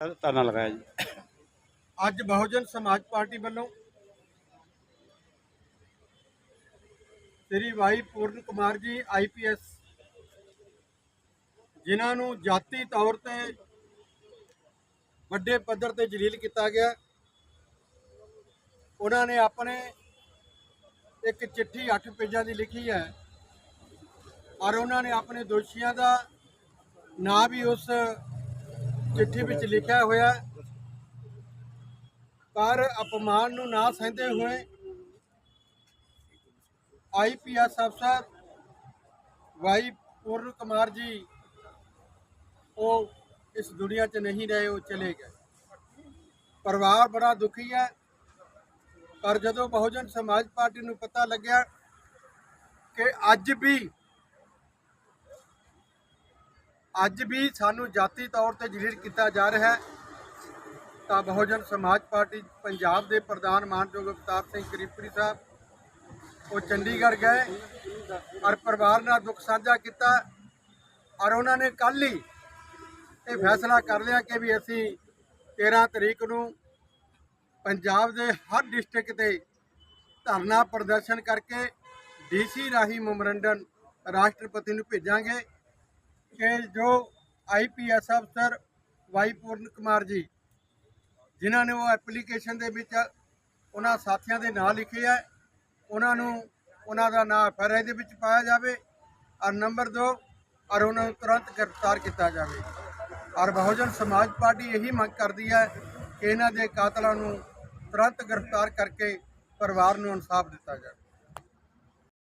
ਧਰਨਾ ਲਗਾਇਆ ਜੀ। ਅੱਜ ਬਹੁਜਨ ਸਮਾਜ ਪਾਰਟੀ ਵੱਲੋਂ ਸ੍ਰੀ ਵਾਈ ਪੂਰਨ ਕੁਮਾਰ ਜੀ ਆਈਪੀਐਸ ਜਿਨ੍ਹਾਂ ਨੂੰ ਜਾਤੀ ਤੌਰ ਤੇ ਵੱਡੇ ਪੱਧਰ ਤੇ ਜਲੀਲ ਕੀਤਾ ਗਿਆ। ਉਹਨਾਂ ਨੇ ਆਪਣੇ ਇੱਕ ਚਿੱਠੀ 8 ਪੇਜਾਂ ਦੀ ਲਿਖੀ ਹੈ, ਔਰ ਉਹਨਾਂ ਨੇ ਆਪਣੇ ਦੋਸ਼ੀਆਂ ਦਾ ਨਾਂ ਵੀ ਉਸ ਚਿੱਠੀ ਵਿੱਚ ਲਿਖਿਆ ਹੋਇਆ ਪਰ ਅਪਮਾਨ ਨੂੰ ਨਾ ਸਹਿੰਦੇ ਹੋਏ ਆਈਪੀਐਸ ਅਫਸਰ ਵਾਈ ਪੂਰਨ ਕੁਮਾਰ ਜੀ, ਉਹ ਇਸ ਦੁਨੀਆ 'ਚ ਨਹੀਂ ਰਹੇ, ਉਹ ਚਲੇ ਗਏ। ਪਰਿਵਾਰ ਬੜਾ ਦੁਖੀ ਹੈ, ਪਰ ਜਦੋਂ ਬਹੁਜਨ ਸਮਾਜ ਪਾਰਟੀ ਨੂੰ ਪਤਾ ਲੱਗਿਆ ਕਿ ਅੱਜ ਵੀ ਅੱਜ ਵੀ ਸਾਨੂੰ ਜਾਤੀ ਤੌਰ ਤੇ ਜਲੀਲ ਕੀਤਾ ਜਾ ਰਿਹਾ ਹੈ। ਤਾਂ ਬਹੁਜਨ ਸਮਾਜ ਪਾਰਟੀ ਪੰਜਾਬ ਦੇ ਪ੍ਰਧਾਨ ਮਾਨਯੋਗ ਅਵਤਾਰ ਸਿੰਘ ਕਰੀਪਰੀ ਸਾਹਿਬ, ਉਹ ਚੰਡੀਗੜ੍ਹ ਗਏ ਔਰ ਪਰਿਵਾਰ ਨਾਲ ਦੁੱਖ ਸਾਂਝਾ ਕੀਤਾ ਔਰ ਉਹਨਾਂ ਨੇ ਕੱਲ ਹੀ ਇਹ ਫੈਸਲਾ ਕਰ ਲਿਆ ਕਿ ਵੀ ਅਸੀਂ 13 ਤਰੀਕ ਨੂੰ ਪੰਜਾਬ ਦੇ ਹਰ ਡਿਸਟ੍ਰਿਕਟ ਤੇ ਧਰਨਾ ਪ੍ਰਦਰਸ਼ਨ ਕਰਕੇ ਡੀਸੀ ਰਾਹੀਂ ਮੈਮੋਰੰਡਮ ਰਾਸ਼ਟਰਪਤੀ ਨੂੰ ਭੇਜਾਂਗੇ। ਕਿ ਜੋ ਆਈਪੀਐਸ ਅਫਸਰ ਵਾਈ ਪੂਰਨ ਕੁਮਾਰ ਜੀ, ਜਿਨ੍ਹਾਂ ਨੇ ਉਹ ਐਪਲੀਕੇਸ਼ਨ ਦੇ ਵਿੱਚ ਉਹਨਾਂ ਸਾਥੀਆਂ ਦੇ ਨਾਂ ਲਿਖੇ ਆ, ਉਹਨਾਂ ਨੂੰ ਉਹਨਾਂ ਦਾ ਨਾਂ ਐਫਆਰਆਈ ਦੇ ਵਿੱਚ ਪਾਇਆ ਜਾਵੇ ਔਰ ਨੰਬਰ 2 ਔਰ ਉਹਨਾਂ ਨੂੰ ਤੁਰੰਤ ਗ੍ਰਿਫਤਾਰ ਕੀਤਾ ਜਾਵੇ। ਔਰ ਬਹੁਜਨ ਸਮਾਜ ਪਾਰਟੀ ਇਹੀ ਮੰਗ ਕਰਦੀ ਹੈ ਕਿ ਇਹਨਾਂ ਦੇ ਕਾਤਲਾਂ ਨੂੰ ਤੁਰੰਤ ਗ੍ਰਿਫਤਾਰ ਕਰਕੇ ਪਰਿਵਾਰ ਨੂੰ ਇਨਸਾਫ ਦਿੱਤਾ ਜਾਵੇ।